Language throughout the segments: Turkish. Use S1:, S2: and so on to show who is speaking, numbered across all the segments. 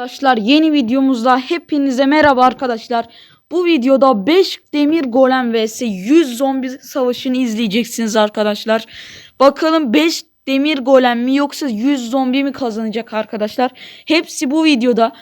S1: Arkadaşlar yeni videomuzda hepinize merhaba arkadaşlar. Bu videoda 5 demir golem vs 100 zombi savaşını izleyeceksiniz arkadaşlar. Bakalım 5 demir golem mi yoksa 100 zombi mi kazanacak arkadaşlar. Hepsi bu videoda.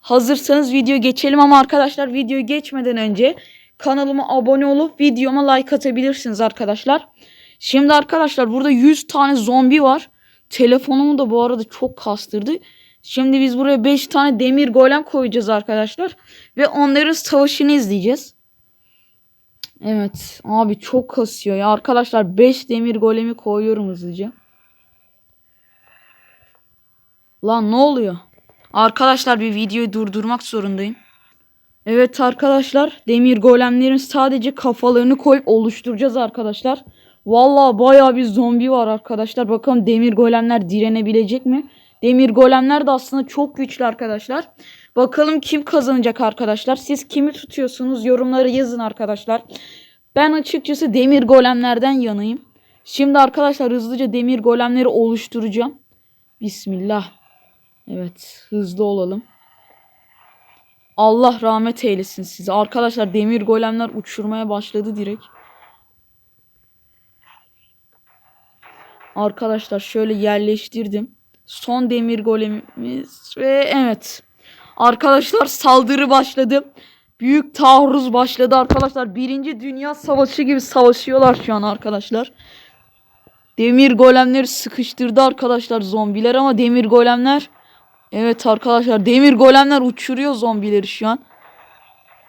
S1: Hazırsanız video geçelim ama arkadaşlar videoyu geçmeden önce kanalıma abone olup videoma like atabilirsiniz arkadaşlar. Şimdi arkadaşlar burada 100 tane zombi var. Telefonumu da bu arada çok kastırdı. Şimdi biz buraya 5 tane demir golem koyacağız arkadaşlar. Ve onların savaşını izleyeceğiz. Evet abi çok kasıyor ya. Arkadaşlar 5 demir golemi koyuyorum hızlıca. Lan ne oluyor? Arkadaşlar bir videoyu durdurmak zorundayım. Evet arkadaşlar demir golemlerin sadece kafalarını koyup oluşturacağız arkadaşlar. Vallahi bayağı bir zombi var arkadaşlar. Bakalım demir golemler direnebilecek mi? Demir golemler de aslında çok güçlü arkadaşlar. Bakalım kim kazanacak arkadaşlar. Siz kimi tutuyorsunuz? Yorumları yazın arkadaşlar. Ben açıkçası demir golemlerden yanayım. Şimdi arkadaşlar hızlıca demir golemleri oluşturacağım. Bismillah. Evet hızlı olalım. Allah rahmet eylesin size. Arkadaşlar demir golemler uçurmaya başladı direkt. Arkadaşlar şöyle yerleştirdim. Son demir golemimiz ve evet. Arkadaşlar saldırı başladı. Büyük taarruz başladı arkadaşlar. Birinci Dünya Savaşı gibi savaşıyorlar şu an arkadaşlar. Demir golemleri sıkıştırdı arkadaşlar zombiler ama demir golemler Evet arkadaşlar demir golemler uçuruyor zombileri şu an.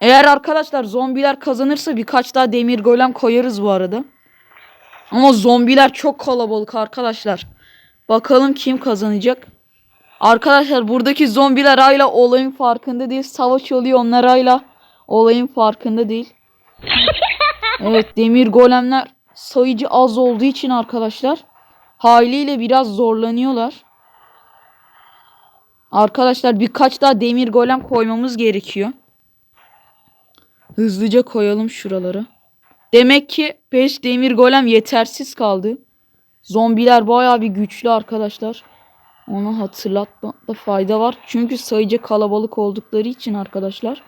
S1: Eğer arkadaşlar zombiler kazanırsa birkaç daha demir golem koyarız bu arada. Ama zombiler çok kalabalık arkadaşlar. Bakalım kim kazanacak. Arkadaşlar buradaki zombiler hala olayın farkında değil. Savaş oluyor onlar hala olayın farkında değil. Evet demir golemler sayıcı az olduğu için arkadaşlar haliyle biraz zorlanıyorlar. Arkadaşlar birkaç daha demir golem koymamız gerekiyor. Hızlıca koyalım şuraları. Demek ki 5 demir golem yetersiz kaldı. Zombiler bayağı bir güçlü arkadaşlar. Onu hatırlatmakta fayda var. Çünkü sayıca kalabalık oldukları için arkadaşlar.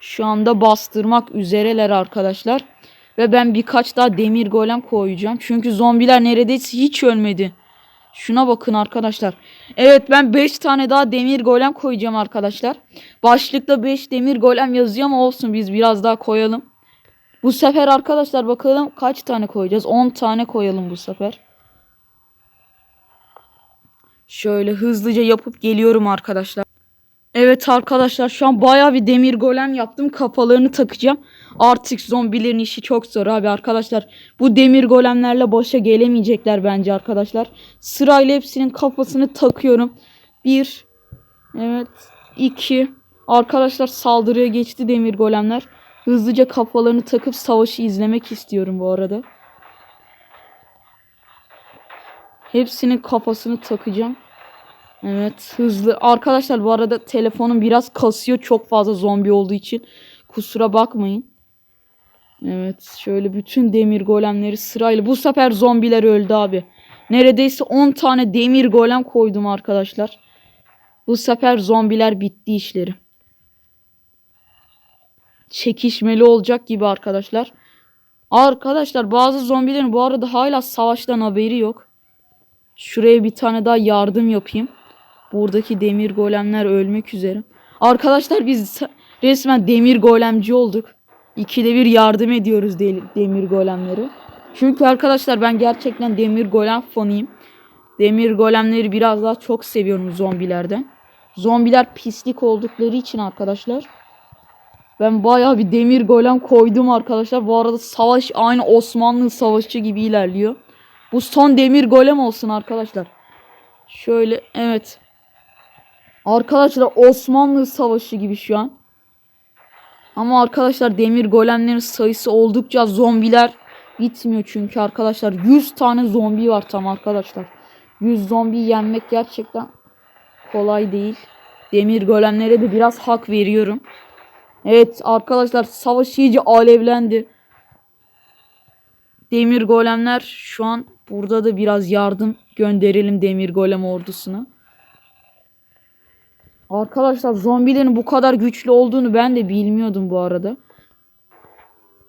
S1: Şu anda bastırmak üzereler arkadaşlar. Ve ben birkaç daha demir golem koyacağım. Çünkü zombiler neredeyse hiç ölmedi. Şuna bakın arkadaşlar. Evet ben 5 tane daha demir golem koyacağım arkadaşlar. Başlıkta 5 demir golem yazıyor ama olsun biz biraz daha koyalım. Bu sefer arkadaşlar bakalım kaç tane koyacağız. 10 tane koyalım bu sefer. Şöyle hızlıca yapıp geliyorum arkadaşlar. Evet arkadaşlar şu an baya bir demir golem yaptım. Kafalarını takacağım. Artık zombilerin işi çok zor abi arkadaşlar. Bu demir golemlerle başa gelemeyecekler bence arkadaşlar. Sırayla hepsinin kafasını takıyorum. Bir. Evet. iki. Arkadaşlar saldırıya geçti demir golemler. Hızlıca kafalarını takıp savaşı izlemek istiyorum bu arada. Hepsinin kafasını takacağım. Evet hızlı. Arkadaşlar bu arada telefonum biraz kasıyor çok fazla zombi olduğu için. Kusura bakmayın. Evet şöyle bütün demir golemleri sırayla. Bu sefer zombiler öldü abi. Neredeyse 10 tane demir golem koydum arkadaşlar. Bu sefer zombiler bitti işleri. Çekişmeli olacak gibi arkadaşlar. Arkadaşlar bazı zombilerin bu arada hala savaştan haberi yok. Şuraya bir tane daha yardım yapayım. Buradaki demir golemler ölmek üzere. Arkadaşlar biz resmen demir golemci olduk. İkide bir yardım ediyoruz de demir golemleri. Çünkü arkadaşlar ben gerçekten demir golem fanıyım. Demir golemleri biraz daha çok seviyorum zombilerden. Zombiler pislik oldukları için arkadaşlar. Ben bayağı bir demir golem koydum arkadaşlar. Bu arada savaş aynı Osmanlı savaşı gibi ilerliyor. Bu son demir golem olsun arkadaşlar. Şöyle evet. Arkadaşlar Osmanlı savaşı gibi şu an. Ama arkadaşlar demir golemlerin sayısı oldukça zombiler gitmiyor çünkü arkadaşlar 100 tane zombi var tam arkadaşlar. 100 zombi yenmek gerçekten kolay değil. Demir golemlere de biraz hak veriyorum. Evet arkadaşlar savaş iyice alevlendi. Demir golemler şu an burada da biraz yardım gönderelim demir golem ordusuna. Arkadaşlar zombilerin bu kadar güçlü olduğunu ben de bilmiyordum bu arada.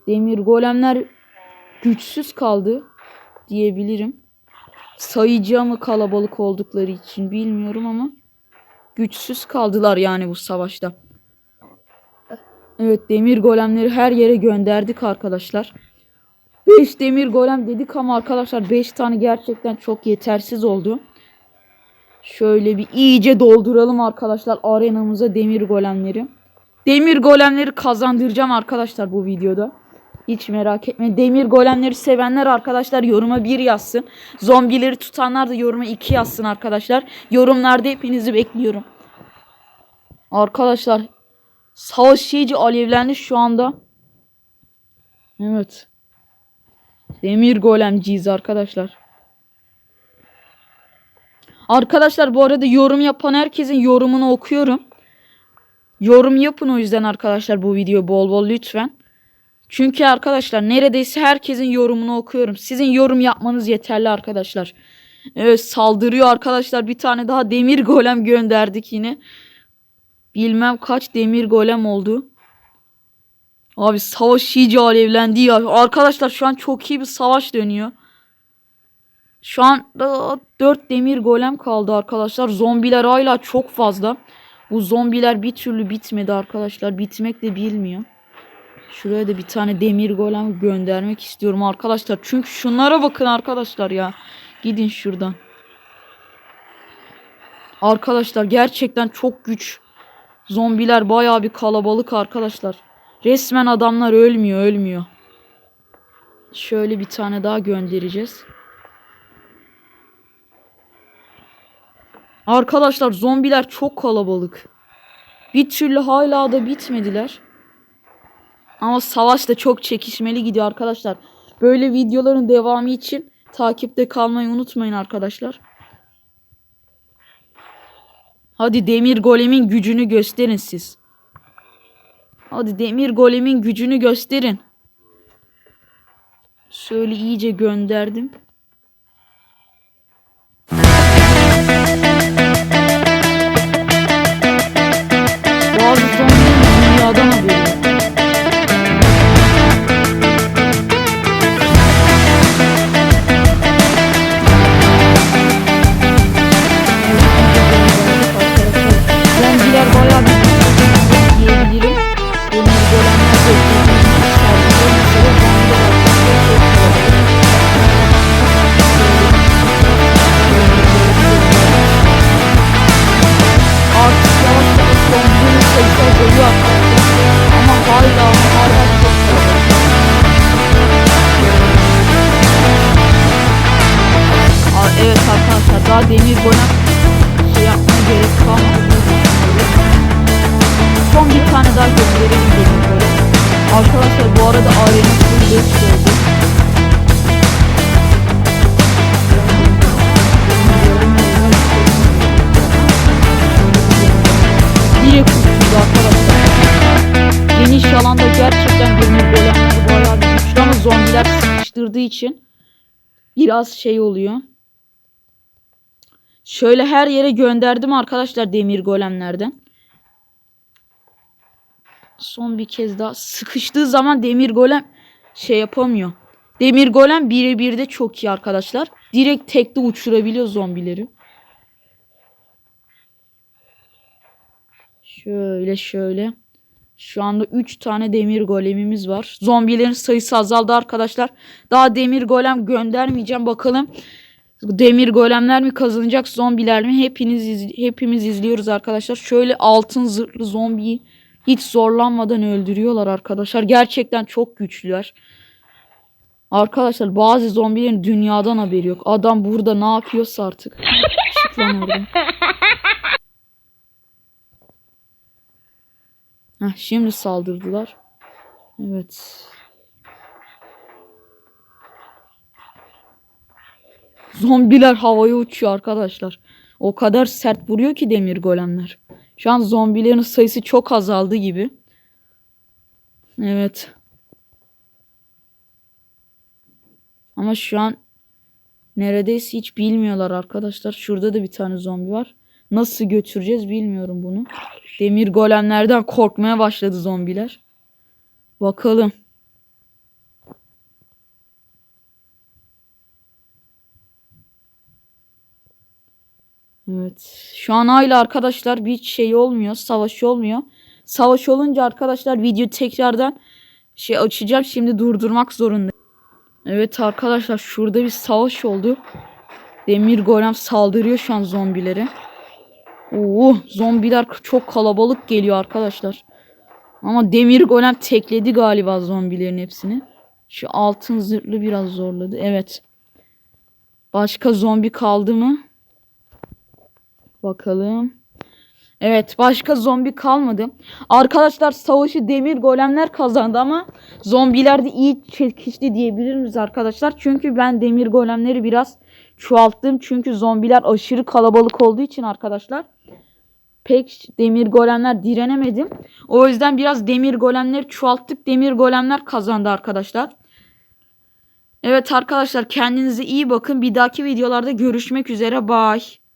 S1: Demir golemler güçsüz kaldı diyebilirim. Sayıca mı kalabalık oldukları için bilmiyorum ama güçsüz kaldılar yani bu savaşta. Evet demir golemleri her yere gönderdik arkadaşlar. 5 demir golem dedik ama arkadaşlar 5 tane gerçekten çok yetersiz oldu. Şöyle bir iyice dolduralım arkadaşlar arenamıza demir golemleri. Demir golemleri kazandıracağım arkadaşlar bu videoda. Hiç merak etme. Demir golemleri sevenler arkadaşlar yoruma bir yazsın. Zombileri tutanlar da yoruma iki yazsın arkadaşlar. Yorumlarda hepinizi bekliyorum. Arkadaşlar savaş iyice alevlendi şu anda. Evet. Demir golemciyiz arkadaşlar. Arkadaşlar bu arada yorum yapan herkesin yorumunu okuyorum. Yorum yapın o yüzden arkadaşlar bu video bol bol lütfen. Çünkü arkadaşlar neredeyse herkesin yorumunu okuyorum. Sizin yorum yapmanız yeterli arkadaşlar. Evet saldırıyor arkadaşlar. Bir tane daha demir golem gönderdik yine. Bilmem kaç demir golem oldu. Abi savaş iyice alevlendi ya. Arkadaşlar şu an çok iyi bir savaş dönüyor. Şu an 4 demir golem kaldı arkadaşlar. Zombiler hala çok fazla. Bu zombiler bir türlü bitmedi arkadaşlar. Bitmek de bilmiyor. Şuraya da bir tane demir golem göndermek istiyorum arkadaşlar. Çünkü şunlara bakın arkadaşlar ya. Gidin şuradan. Arkadaşlar gerçekten çok güç. Zombiler bayağı bir kalabalık arkadaşlar. Resmen adamlar ölmüyor ölmüyor. Şöyle bir tane daha göndereceğiz. Arkadaşlar zombiler çok kalabalık. Bir türlü hala da bitmediler. Ama savaş da çok çekişmeli gidiyor arkadaşlar. Böyle videoların devamı için takipte kalmayı unutmayın arkadaşlar. Hadi demir golemin gücünü gösterin siz. Hadi demir golemin gücünü gösterin. Şöyle iyice gönderdim. Ama hala hala çok. Aa, Evet arkadaşlar daha demir golem şey yapmaya gerek kalmadı. Son bir tane daha golem. Arkadaşlar bu arada arena sıkıştırdığı için biraz şey oluyor. Şöyle her yere gönderdim arkadaşlar demir golemlerden. Son bir kez daha sıkıştığı zaman demir golem şey yapamıyor. Demir golem birebir de çok iyi arkadaşlar. Direkt tekte uçurabiliyor zombileri. Şöyle şöyle. Şu anda 3 tane demir golemimiz var. Zombilerin sayısı azaldı arkadaşlar. Daha demir golem göndermeyeceğim. Bakalım demir golemler mi kazanacak zombiler mi? Hepiniz iz- hepimiz izliyoruz arkadaşlar. Şöyle altın zırhlı zombiyi hiç zorlanmadan öldürüyorlar arkadaşlar. Gerçekten çok güçlüler. Arkadaşlar bazı zombilerin dünyadan haberi yok. Adam burada ne yapıyorsa artık. Çık lan oradan. Heh, şimdi saldırdılar. Evet. Zombiler havaya uçuyor arkadaşlar. O kadar sert vuruyor ki demir golemler. Şu an zombilerin sayısı çok azaldı gibi. Evet. Ama şu an neredeyse hiç bilmiyorlar arkadaşlar. Şurada da bir tane zombi var. Nasıl götüreceğiz bilmiyorum bunu. Demir golemlerden korkmaya başladı zombiler. Bakalım. Evet. Şu an hala arkadaşlar bir şey olmuyor. Savaş olmuyor. Savaş olunca arkadaşlar video tekrardan şey açacağım. Şimdi durdurmak zorundayım. Evet arkadaşlar şurada bir savaş oldu. Demir golem saldırıyor şu an zombilere. Oo, zombiler çok kalabalık geliyor arkadaşlar. Ama demir golem tekledi galiba zombilerin hepsini. Şu altın zırhlı biraz zorladı. Evet. Başka zombi kaldı mı? Bakalım. Evet başka zombi kalmadı. Arkadaşlar savaşı demir golemler kazandı ama zombiler de iyi çekişti diyebilir miyiz arkadaşlar? Çünkü ben demir golemleri biraz çoğalttım. Çünkü zombiler aşırı kalabalık olduğu için arkadaşlar pek demir golemler direnemedim. O yüzden biraz demir golemleri çoğalttık. Demir golemler kazandı arkadaşlar. Evet arkadaşlar kendinize iyi bakın. Bir dahaki videolarda görüşmek üzere. Bye.